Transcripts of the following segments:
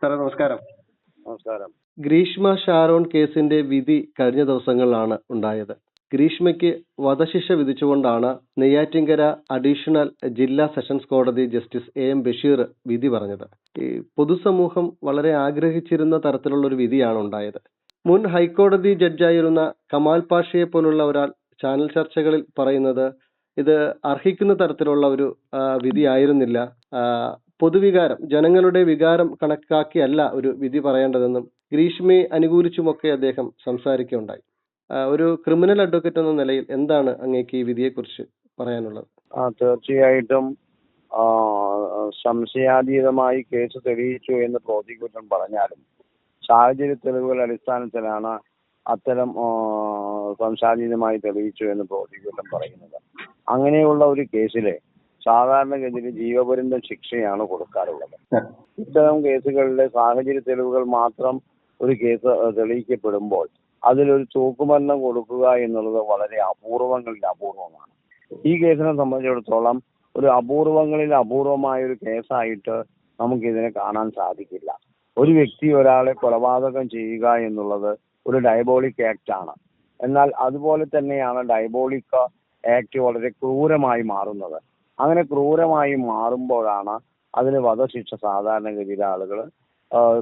സാറേ നമസ്കാരം. നമസ്കാരം. ഗ്രീഷ്മ ഷാരോൺ കേസിന്റെ വിധി കഴിഞ്ഞ ദിവസങ്ങളിലാണ് ഉണ്ടായത്. ഗ്രീഷ്മയ്ക്ക് വധശിക്ഷ വിധിച്ചുകൊണ്ടാണ് നെയ്യാറ്റിൻകര അഡീഷണൽ ജില്ലാ സെഷൻസ് കോടതി ജസ്റ്റിസ് എ എം ബഷീർ വിധി പറഞ്ഞത്. ഈ പൊതുസമൂഹം വളരെ ആഗ്രഹിച്ചിരുന്ന തരത്തിലുള്ള ഒരു വിധിയാണ് ഉണ്ടായത്. മുൻ ഹൈക്കോടതി ജഡ്ജായിരുന്ന കമാൽ പാഷയെ പോലുള്ള ഒരാൾ ചാനൽ ചർച്ചകളിൽ പറയുന്നത് ഇത് അർഹിക്കുന്ന തരത്തിലുള്ള ഒരു വിധിയായിരുന്നില്ല. പൊതുവികാരം ജനങ്ങളുടെ വികാരം കണക്കാക്കിയല്ല ഒരു വിധി പറയേണ്ടതെന്നും ഗ്രീഷ്മയെ അനുകൂലിച്ചുമൊക്കെ അദ്ദേഹം സംസാരിക്കുകയുണ്ടായി. ഒരു ക്രിമിനൽ അഡ്വക്കേറ്റ് എന്ന നിലയിൽ എന്താണ് അങ്ങേക്ക് ഈ വിധിയെക്കുറിച്ച് പറയാനുള്ളത്? ആ തീർച്ചയായിട്ടും സംശയാതീതമായി കേസ് തെളിയിച്ചു എന്ന് പ്രോസിക്യൂഷൻ പറഞ്ഞാലും സാഹചര്യ തെളിവുകളുടെ അടിസ്ഥാനത്തിലാണ് അത്തരം സംശയാതീതമായി തെളിയിച്ചു എന്ന് പ്രോസിക്യൂഷൻ പറയുന്നത്. അങ്ങനെയുള്ള ഒരു കേസിലെ സാധാരണഗതിയിൽ ജീവപര്യന്തം ശിക്ഷയാണ് കൊടുക്കാറുള്ളത്. ഇത്തരം കേസുകളിലെ സാഹചര്യ തെളിവുകൾ മാത്രം ഒരു കേസ് തെളിയിക്കപ്പെടുമ്പോൾ അതിലൊരു തൂക്കുമരണം കൊടുക്കുക എന്നുള്ളത് വളരെ അപൂർവങ്ങളിൽ അപൂർവമാണ്. ഈ കേസിനെ സംബന്ധിച്ചിടത്തോളം ഒരു അപൂർവങ്ങളിൽ അപൂർവമായ ഒരു കേസായിട്ട് നമുക്കിതിനെ കാണാൻ സാധിക്കില്ല. ഒരു വ്യക്തി ഒരാളെ കൊലപാതകം ചെയ്യുക എന്നുള്ളത് ഒരു ഡയബോളിക് ആക്ട് ആണ്. എന്നാൽ അതുപോലെ തന്നെയാണ് ഡയബോളിക് ആക്ട് വളരെ ക്രൂരമായി മാറുന്നത്. അങ്ങനെ ക്രൂരമായി മാറുമ്പോഴാണ് അതിന് വധശിക്ഷ സാധാരണഗതിയിലെ ആളുകൾ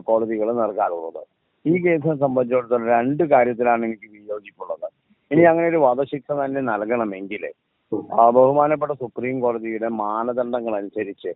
കോടതികൾ നൽകാറുള്ളത്. ഈ കേസിനെ സംബന്ധിച്ചിടത്തോളം രണ്ട് കാര്യത്തിലാണ് എനിക്ക് വിയോജിപ്പുള്ളത്. ഇനി അങ്ങനെ ഒരു വധശിക്ഷ തന്നെ നൽകണമെങ്കിൽ ബഹുമാനപ്പെട്ട സുപ്രീം കോടതിയുടെ മാനദണ്ഡങ്ങൾ അനുസരിച്ച്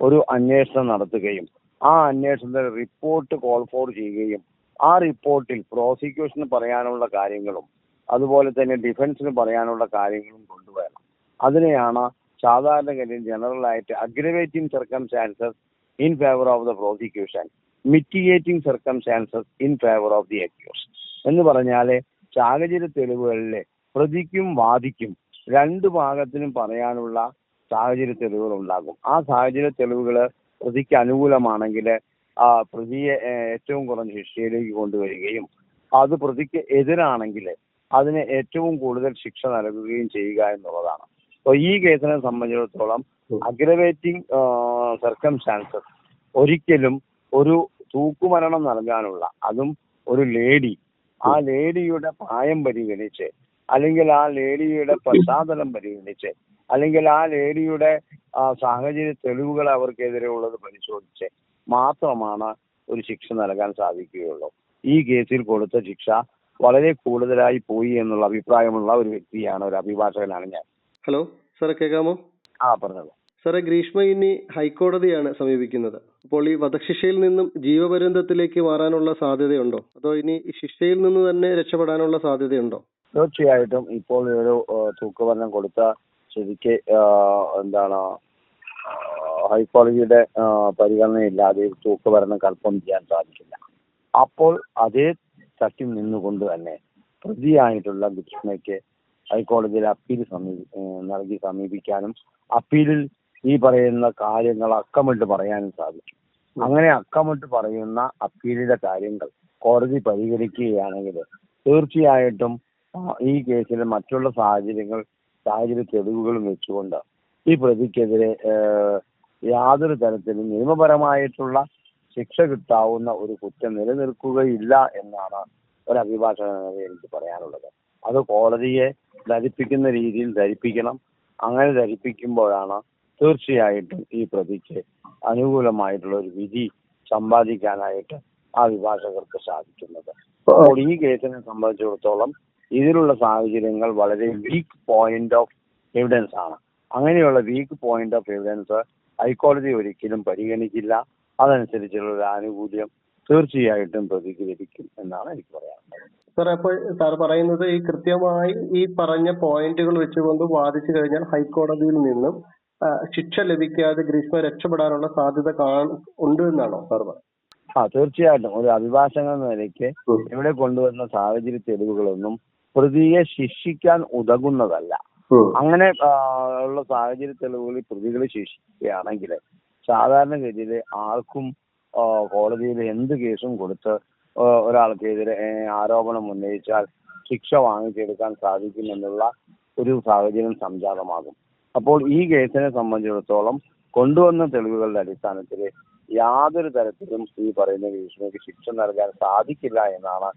ഒരു അന്വേഷണം നടത്തുകയും ആ അന്വേഷണത്തിന്റെ റിപ്പോർട്ട് കോൾ ഫോർ ചെയ്യുകയും ആ റിപ്പോർട്ടിൽ പ്രോസിക്യൂഷന് പറയാനുള്ള കാര്യങ്ങളും അതുപോലെ തന്നെ ഡിഫൻസിന് പറയാനുള്ള കാര്യങ്ങളും കൊണ്ടുവരണം. അതിനെയാണ് സാധാരണഗതിയിൽ ജനറൽ ആയിട്ട് aggravating circumstances in favour of the prosecution mitigating circumstances in favour of the accuse എന്ന് പറഞ്ഞാൽ സാഹചര്യ തെളിവുകളിലെ പ്രതിക്കും വാദിക്കും രണ്ട് ഭാഗത്തിനും പറയാനുള്ള സാഹചര്യ തെളിവുകൾ ഉണ്ടാകും ആ സാഹചര്യ തെളിവുകൾ പ്രതിക്ക് അനുകൂലമാണെങ്കിൽ ആ പ്രതിയെ ഏറ്റവും കുറഞ്ഞ ശിക്ഷയിലേക്ക് കൊണ്ടുവരികയും അത് പ്രതിക്ക് എതിരാണെങ്കിൽ അതിന് ഏറ്റവും കൂടുതൽ ശിക്ഷ നൽകുകയും ചെയ്യുക എന്നുള്ളതാണ്. ഈ കേസിനെ സംബന്ധിച്ചിടത്തോളം അഗ്രവേറ്റിംഗ് സർക്കംസ്റ്റാൻസസ് ഒരിക്കലും ഒരു തൂക്കുമരണം നൽകാനുള്ള അതും ഒരു ലേഡി ആ ലേഡിയുടെ പ്രായം പരിഗണിച്ച് അല്ലെങ്കിൽ ആ ലേഡിയുടെ പശ്ചാത്തലം പരിഗണിച്ച് അല്ലെങ്കിൽ ആ ലേഡിയുടെ സാഹചര്യ തെളിവുകൾ അവർക്കെതിരെ ഉള്ളത് പരിശോധിച്ച് മാത്രമാണ് ഒരു ശിക്ഷ നൽകാൻ സാധിക്കുകയുള്ളൂ. ഈ കേസിൽ കൊടുത്ത ശിക്ഷ വളരെ കൂടുതലായി പോയി എന്നുള്ള അഭിപ്രായമുള്ള ഒരു വ്യക്തിയാണ് ഒരു അഭിഭാഷകനാണ് ഞാൻ. ഹലോ സാറേ കേൾക്കാമോ ആ പറഞ്ഞോളൂ. സാറേ ഗ്രീഷ്മ ഇനി ഹൈക്കോടതിയാണ് സമീപിക്കുന്നത്. അപ്പോൾ ഈ വധശിക്ഷയിൽ നിന്നും ജീവപര്യന്തത്തിലേക്ക് മാറാനുള്ള സാധ്യതയുണ്ടോ? അതോ ഇനി ശിക്ഷയിൽ നിന്ന് തന്നെ രക്ഷപ്പെടാനുള്ള സാധ്യതയുണ്ടോ? തീർച്ചയായിട്ടും ഇപ്പോൾ ഒരു തൂക്കുപരണം തൂക്കുമരണം കൊടുത്ത ശരിക്ക് എന്താണ് ഹൈക്കോടതിയുടെ പരിഗണനയില്ലാതെ തൂക്കുപരണം തൂക്കുമരണം കൺഫേം ചെയ്യാൻ സാധിക്കില്ല. അപ്പോൾ അതേ തട്ടിൽ നിന്നുകൊണ്ട് തന്നെ പ്രതിയായിട്ടുള്ള ഗ്രീഷ്മയ്ക്ക് ഹൈക്കോടതിയിൽ അപ്പീൽ സമീപി നൽകി സമീപിക്കാനും അപ്പീലിൽ ഈ പറയുന്ന കാര്യങ്ങൾ അക്കമിട്ട് പറയാനും സാധിക്കും. അങ്ങനെ അക്കമിട്ട് പറയുന്ന അപ്പീലിന്റെ കാര്യങ്ങൾ കോടതി പരിഗണിക്കുകയാണെങ്കിൽ തീർച്ചയായിട്ടും ഈ കേസിൽ മറ്റുള്ള സാഹചര്യങ്ങൾ സാഹചര്യ തെളിവുകളും വെച്ചുകൊണ്ട് ഈ പ്രതിക്കെതിരെ യാതൊരു തരത്തിലും നിയമപരമായിട്ടുള്ള ശിക്ഷ കിട്ടാവുന്ന ഒരു കുറ്റം നിലനിൽക്കുകയില്ല എന്നാണ് ഒരു അഭിഭാഷകനെ എനിക്ക് പറയാനുള്ളത്. അത് കോടതിയെ ധരിപ്പിക്കുന്ന രീതിയിൽ ധരിപ്പിക്കണം. അങ്ങനെ ധരിപ്പിക്കുമ്പോഴാണ് തീർച്ചയായിട്ടും ഈ പ്രതിക്ക് അനുകൂലമായിട്ടുള്ള ഒരു വിധി സമ്പാദിക്കാനായിട്ട് ആ അഭിഭാഷകർക്ക് സാധിക്കുന്നത്. അപ്പോൾ ഈ കേസിനെ സംബന്ധിച്ചിടത്തോളം ഇതിലുള്ള സാഹചര്യങ്ങൾ വളരെ വീക്ക് പോയിന്റ് ഓഫ് എവിഡൻസ് ആണ്. അങ്ങനെയുള്ള വീക്ക് പോയിന്റ് ഓഫ് എവിഡൻസ് ഹൈക്കോടതി ഒരിക്കലും പരിഗണിക്കില്ല. അതനുസരിച്ചുള്ള ഒരു ആനുകൂല്യം തീർച്ചയായിട്ടും പ്രതിക്ക് ലഭിക്കും എന്നാണ് എനിക്ക് പറയാനുള്ളത്. സാർ അപ്പോൾ സാർ പറയുന്നത് ഈ കൃത്യമായി ഈ പറഞ്ഞ പോയിന്റുകൾ വെച്ചുകൊണ്ട് വാദിച്ചു കഴിഞ്ഞാൽ ഹൈക്കോടതിയിൽ നിന്നും ശിക്ഷ ലഭിക്കാതെ ഗ്രീഷ്മ രക്ഷപ്പെടാനുള്ള സാധ്യത ഉണ്ട് എന്നാണോ സാർ ആ തീർച്ചയായിട്ടും. ഒരു അഭിഭാഷകൻ എന്ന നിലയ്ക്ക് ഇവിടെ കൊണ്ടുവരുന്ന സാഹചര്യ തെളിവുകളൊന്നും പ്രതിയെ ശിക്ഷിക്കാൻ ഉതകുന്നതല്ല. അങ്ങനെ ഉള്ള സാഹചര്യ തെളിവുകളിൽ പ്രതികൾ ശിക്ഷിക്കുകയാണെങ്കിൽ സാധാരണഗതിയിൽ ആർക്കും കോടതിയിൽ എന്ത് കേസും കൊടുത്ത് ഒരാൾക്കെതിരെ ആരോപണം ഉന്നയിച്ചാൽ ശിക്ഷ വാങ്ങിച്ചെടുക്കാൻ സാധിക്കുമെന്നുള്ള ഒരു സാഹചര്യം സംജാതമാകും. അപ്പോൾ ഈ കേസിനെ സംബന്ധിച്ചിടത്തോളം കൊണ്ടുവന്ന തെളിവുകളുടെ അടിസ്ഥാനത്തിൽ യാതൊരു തരത്തിലും ഈ പറയുന്ന ഭീഷണിക്ക് ശിക്ഷ നൽകാൻ സാധിക്കില്ല എന്നാണ്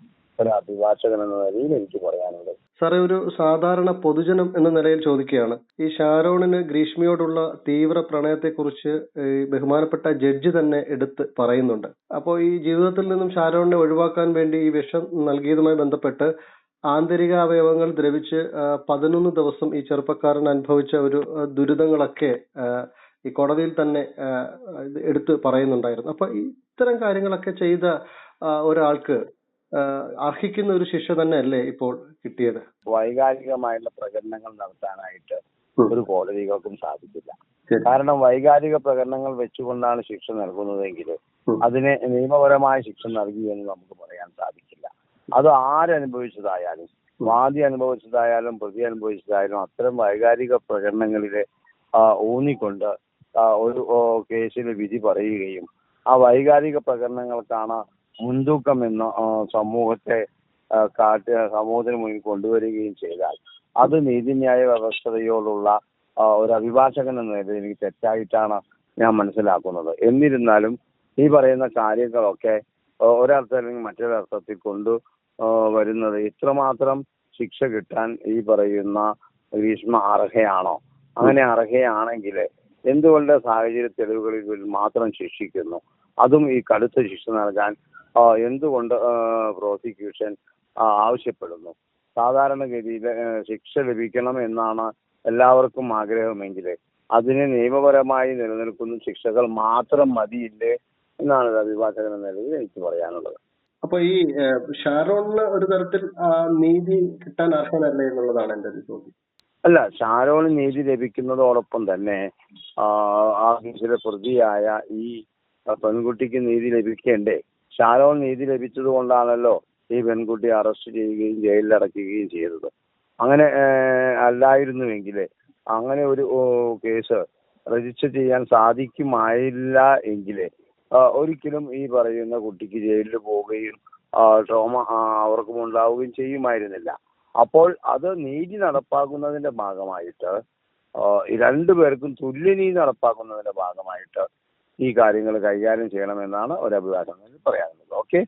ഒരു അഭിഭാഷകൻ എന്ന നിലയിൽ എനിക്ക് പറയാനുള്ളത്. സാറേ ഒരു സാധാരണ പൊതുജനം എന്ന നിലയിൽ ചോദിക്കുകയാണ്. ഈ ഷാരോണിന് ഗ്രീഷ്മയോടുള്ള തീവ്ര പ്രണയത്തെക്കുറിച്ച് ബഹുമാനപ്പെട്ട ജഡ്ജി തന്നെ എടുത്ത് പറയുന്നുണ്ട്. അപ്പോൾ ഈ ജീവിതത്തിൽ നിന്നും ഷാരോണിനെ ഒഴിവാക്കാൻ വേണ്ടി ഈ വിഷം നൽകിയതുമായി ബന്ധപ്പെട്ട് ആന്തരിക അവയവങ്ങൾ ദ്രവിച്ച് പതിനൊന്ന് ദിവസം ഈ ചെറുപ്പക്കാരൻ അനുഭവിച്ച ഒരു ദുരിതങ്ങളൊക്കെ ഈ കോടതിയിൽ തന്നെ എടുത്ത് പറയുന്നുണ്ടായിരുന്നു. അപ്പൊ ഇത്തരം കാര്യങ്ങളൊക്കെ ചെയ്ത ഒരാൾക്ക് അർഹിക്കുന്ന ഒരു ശിക്ഷ തന്നെ അല്ലേ ഇപ്പോൾ കിട്ടിയത്? വൈകാരികമായിട്ടുള്ള പ്രകടനങ്ങൾ നടത്താനായിട്ട്. ഒരു കോടതികൾക്കും സാധിക്കില്ല. കാരണം വൈകാരിക പ്രകടനങ്ങൾ വെച്ചുകൊണ്ടാണ് ശിക്ഷ നൽകുന്നതെങ്കിൽ അതിനെ നിയമപരമായ ശിക്ഷ നൽകി എന്ന് നമുക്ക് പറയാൻ സാധിക്കില്ല. അത് ആരനുഭവിച്ചതായാലും വാദി അനുഭവിച്ചതായാലും പ്രതി അനുഭവിച്ചതായാലും അത്തരം വൈകാരിക പ്രകടനങ്ങളിലെ ഊന്നിക്കൊണ്ട് ഒരു കേസിൽ വിധി പറയുകയും ആ വൈകാരിക പ്രകടനങ്ങൾക്കാണ് മുൻതൂക്കം എന്ന സമൂഹത്തെ കാട്ട് സമൂഹത്തിന് മുന്നിൽ കൊണ്ടുവരികയും ചെയ്താൽ അത് നീതിന്യായ വ്യവസ്ഥതയോടുള്ള ഒരു അഭിഭാഷകൻ എന്ന നിലയിൽ എനിക്ക് തെറ്റായിട്ടാണ് ഞാൻ മനസ്സിലാക്കുന്നത്. എന്നിരുന്നാലും ഈ പറയുന്ന കാര്യങ്ങളൊക്കെ ഒരർത്ഥം അല്ലെങ്കിൽ മറ്റൊരർത്ഥത്തിൽ കൊണ്ട് വരുന്നത് ഇത്രമാത്രം ശിക്ഷ കിട്ടാൻ ഈ പറയുന്ന ഗ്രീഷ്മ അർഹയാണോ? അങ്ങനെ അർഹയാണെങ്കിൽ എന്തുകൊണ്ട് സാഹചര്യ തെളിവുകളിൽ മാത്രം ശിക്ഷിക്കുന്നു? അതും ഈ കടുത്ത ശിക്ഷ നൽകാൻ എന്തുകൊണ്ട് പ്രോസിക്യൂഷൻ ആവശ്യപ്പെടുന്നു. സാധാരണഗതിയിൽ ശിക്ഷ ലഭിക്കണം എന്നാണ് എല്ലാവർക്കും ആഗ്രഹമെങ്കിൽ അതിന് നിയമപരമായി നിലനിൽക്കുന്ന ശിക്ഷകൾ മാത്രം മതിയില്ലേ എന്നാണ് ഒരു അഭിഭാഷകൻ എന്ന നിലയിൽ എനിക്ക് പറയാനുള്ളത്. അപ്പൊ ഈ ഷാരോണിന് ഒരു തരത്തിൽ നീതി കിട്ടാൻ അർഹനല്ലേ എന്നുള്ളതാണ് എന്റെ ഒരു ചോദ്യം. അല്ല ഷാരോണ് നീതി ലഭിക്കുന്നതോടൊപ്പം തന്നെ ആ കേസിലെ പ്രതിയായ ഈ പെൺകുട്ടിക്ക് നീതി ലഭിക്കേണ്ടേ? ഷാലോൺ നീതി ലഭിച്ചത് കൊണ്ടാണല്ലോ ഈ പെൺകുട്ടിയെ അറസ്റ്റ് ചെയ്യുകയും ജയിലിൽ അടയ്ക്കുകയും ചെയ്തത്. അങ്ങനെ അല്ലായിരുന്നുവെങ്കിൽ അങ്ങനെ ഒരു കേസ് രജിസ്റ്റർ ചെയ്യാൻ സാധിക്കുമായില്ല എങ്കിൽ ഒരിക്കലും ഈ പറയുന്ന കുട്ടിക്ക് ജയിലിൽ പോവുകയും ട്രോമ അവർക്കും ഉണ്ടാവുകയും ചെയ്യുമായിരുന്നില്ല. അപ്പോൾ അത് നീതി നടപ്പാക്കുന്നതിന്റെ ഭാഗമായിട്ട് രണ്ടു പേർക്കും തുല്യനീതി നടപ്പാക്കുന്നതിന്റെ ഭാഗമായിട്ട് ഈ കാര്യങ്ങൾ കൈകാര്യം ചെയ്യണമെന്നാണ് ഒരു അഭിപ്രായം പറയാനുള്ളത് ഓക്കെ